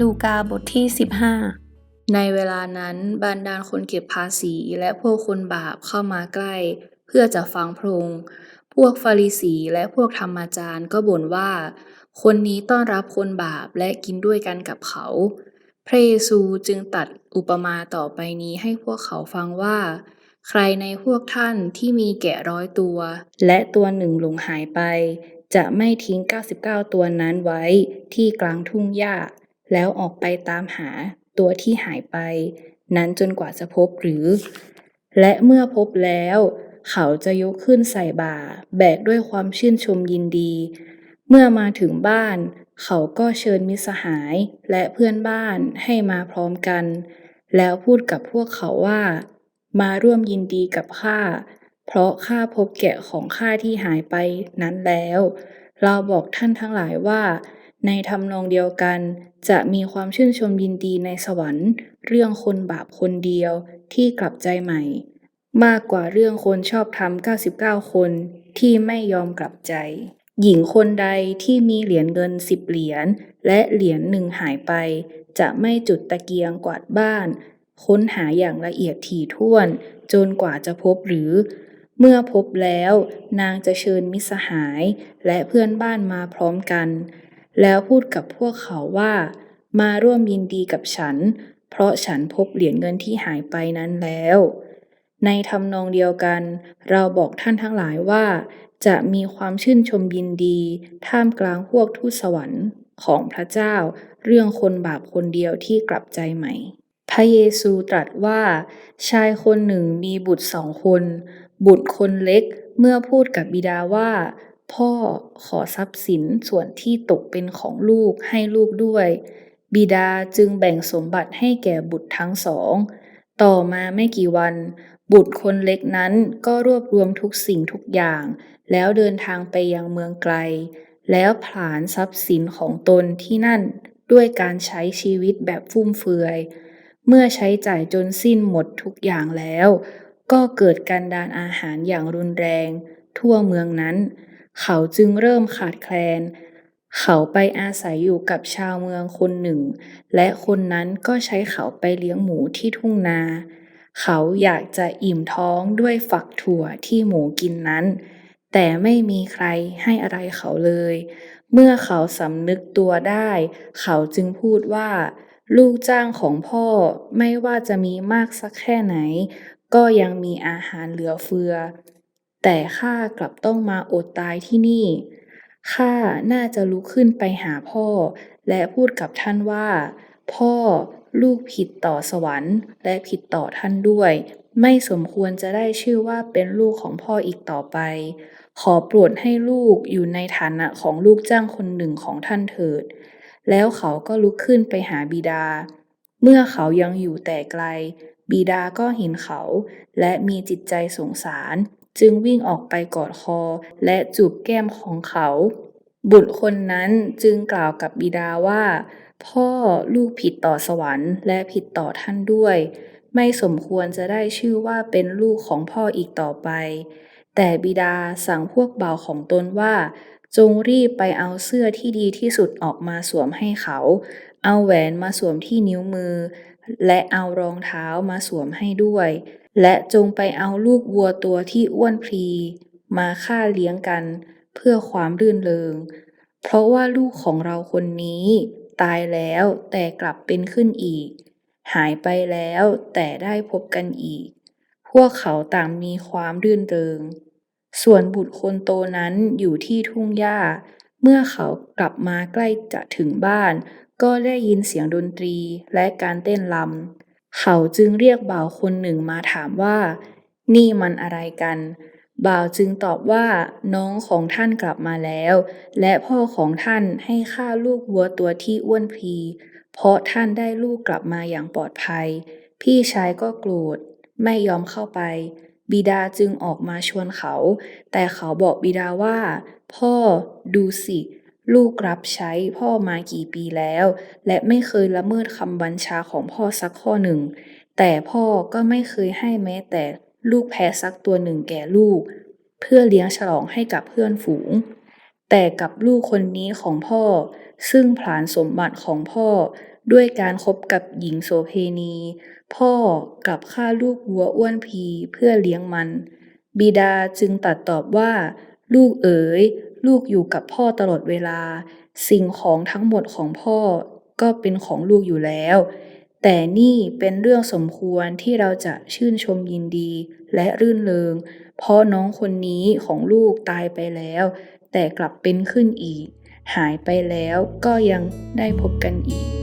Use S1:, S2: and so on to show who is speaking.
S1: ลูกาบทที่ 15
S2: ในเวลานั้นบรรดาคนเก็บภาษีและพวกคนบาปเข้ามาใกล้ เพื่อจะฟังพระองค์พวกฟาริสีและพวกธรรมาจารย์ก็บ่นว่า คนนี้ต้อนรับคนบาปและกินด้วยกันกับเขา พระเยซูจึงตัดอุปมาต่อไปนี้ให้พวกเขาฟังว่า ใครในพวกท่านที่มีแกะร้อยตัว และตัวหนึ่งหลงหายไป จะไม่ทิ้ง 99 ตัวนั้นไว้ที่กลางทุ่งหญ้า แล้วออกไปตามหาตัวที่หายไป นั้นจนกว่าจะพบหรือ และเมื่อพบแล้ว เขาจะยกขึ้นใส่บ่า แบกด้วยความชื่นชมยินดี เมื่อมาถึงบ้าน เขาก็เชิญมิสหายและเพื่อนบ้านให้มาพร้อมกัน แล้วพูดกับพวกเขาว่า มาร่วมยินดีกับข้าเพราะข้าพบแกะของข้าที่หายไปนั้นแล้ว เราบอกท่านทั้งหลายว่า ในทำนองเดียวกัน จะมีความชื่นชมยินดีในสวรรค์ เรื่องคนบาปคนเดียวที่กลับใจใหม่ มากกว่าเรื่องคนชอบธรรม99 คนที่ไม่ยอมกลับใจ หญิงคนใดที่มีเหรียญเงินสิบเหรียญและเหรียญหนึ่งหายไป จะไม่จุดตะเกียงกวาดบ้าน ค้นหาอย่างละเอียดถี่ถ้วน จนกว่าจะพบหรือ เมื่อพบแล้ว นางจะเชิญมิสหายและเพื่อนบ้านมาพร้อมกัน แล้วพูดกับพวกเขาว่า มาร่วมยินดีกับฉัน เพราะฉันพบเหรียญเงินที่หายไปนั้นแล้ว ในทำนองเดียวกัน เราบอกท่านทั้งหลายว่า จะมีความชื่นชมยินดี ท่ามกลางพวกทูตสวรรค์ของพระเจ้า เรื่องคนบาปคนเดียวที่กลับใจใหม่ พระเยซูตรัสว่า ชายคนหนึ่งมีบุตรสองคน บุตรคนเล็กเมื่อพูดกับบิดาว่า พ่อขอทรัพย์สินส่วนที่ตกเป็นของลูกให้ลูกด้วย บิดาจึงแบ่งสมบัติให้แก่บุตรทั้งสอง ต่อมาไม่กี่วัน บุตรคนเล็กนั้นก็รวบรวมทุกสิ่งทุกอย่าง แล้วเดินทางไปยังเมืองไกล แล้วผลาญทรัพย์สินของตนที่นั่นด้วยการใช้ชีวิตแบบฟุ่มเฟือย เมื่อใช้จ่ายจนสิ้นหมดทุกอย่างแล้ว ก็เกิดการดานอาหารอย่างรุนแรง ทั่วเมืองนั้น เขาจึงเริ่มขาดแคลน เขาไปอาศัยอยู่กับชาวเมืองคนหนึ่ง และคนนั้นก็ใช้เขาไปเลี้ยงหมูที่ทุ่งนา เขาอยากจะอิ่มท้องด้วยฝักถั่วที่หมูกินนั้น แต่ไม่มีใครให้อะไรเขาเลย เมื่อเขาสำนึกตัวได้ เขาจึงพูดว่า ลูกจ้างของพ่อไม่ว่าจะมีมากสักแค่ไหน ก็ยังมีอาหารเหลือเฟือ แต่ข้ากลับต้องมาอดตายที่นี่ ข้าน่าจะลุกขึ้นไปหาพ่อ และพูดกับท่านว่า พ่อลูกผิดต่อสวรรค์ และผิดต่อท่านด้วย ไม่สมควรจะได้ชื่อว่าเป็นลูกของพ่ออีกต่อไป ขอโปรดให้ลูกอยู่ในฐานะของลูกจ้างคนหนึ่งของท่านเถิด แล้วเขาก็ลุกขึ้นไปหาบิดา เมื่อเขายังอยู่แต่ไกล บิดาก็เห็นเขา และมีจิตใจสงสาร จึงวิ่งออกไปกอดคอและจูบแก้มของเขา บุตรคนนั้นจึงกล่าวกับบิดาว่า พ่อลูกผิดต่อสวรรค์และผิดต่อท่านด้วย ไม่สมควรจะได้ชื่อว่าเป็นลูกของพ่ออีกต่อไป แต่บิดาสั่งพวกบ่าวของตนว่า จงรีบไปเอาเสื้อที่ดีที่สุดออกมาสวมให้เขา เอาแหวนมาสวมที่นิ้วมือ และเอารองเท้ามาสวมให้ด้วย และจงไปเอาลูกวัวตัวที่อ้วนพลี มาฆ่าเลี้ยงกันเพื่อความรื่นเริง เพราะว่าลูกของเราคนนี้ ตายแล้วแต่กลับเป็นขึ้นอีก หายไปแล้วแต่ได้พบกันอีก พวกเขาต่างมีความรื่นเริง ส่วนบุตรคนโตนั้นอยู่ที่ทุ่งหญ้า เมื่อเขากลับมาใกล้จะถึงบ้าน ก็ได้ยินเสียงดนตรีและการเต้นรำ เขาจึงเรียกบ่าวคนหนึ่งมาถามว่า นี่มันอะไรกัน บ่าวจึงตอบว่า น้องของท่านกลับมาแล้ว และพ่อของท่านให้ฆ่าลูกวัวตัวที่อ้วนพลี เพราะท่านได้ลูกกลับมาอย่างปลอดภัย พี่ชายก็โกรธ ไม่ยอมเข้าไป บิดาจึงออกมาชวนเขา แต่เขาบอกบิดาว่า พ่อดูสิ ลูกรับใช้พ่อมากี่ปีแล้ว และไม่เคยละเมิดคำบัญชาของพ่อสักข้อหนึ่ง แต่พ่อก็ไม่เคยให้แม้แต่ลูกแพะสักตัวหนึ่งแก่ลูก เพื่อเลี้ยงฉลองให้กับเพื่อนฝูง แต่กับลูกคนนี้ของพ่อ ซึ่งผลาญสมบัติของพ่อ ด้วยการคบกับหญิงโสเพณี พ่อกับฆ่าลูกวัวอ้วนพีเพื่อเลี้ยงมัน บิดาจึงตัดตอบว่า ลูกเอ๋ย ลูกอยู่กับพ่อตลอดเวลา สิ่งของทั้งหมดของพ่อก็เป็นของลูกอยู่แล้ว แต่นี่เป็นเรื่องสมควรที่เราจะชื่นชมยินดีและรื่นเริง เพราะน้องคนนี้ของลูกตายไปแล้ว แต่กลับเป็นขึ้นอีก หายไปแล้วก็ยังได้พบกันอีก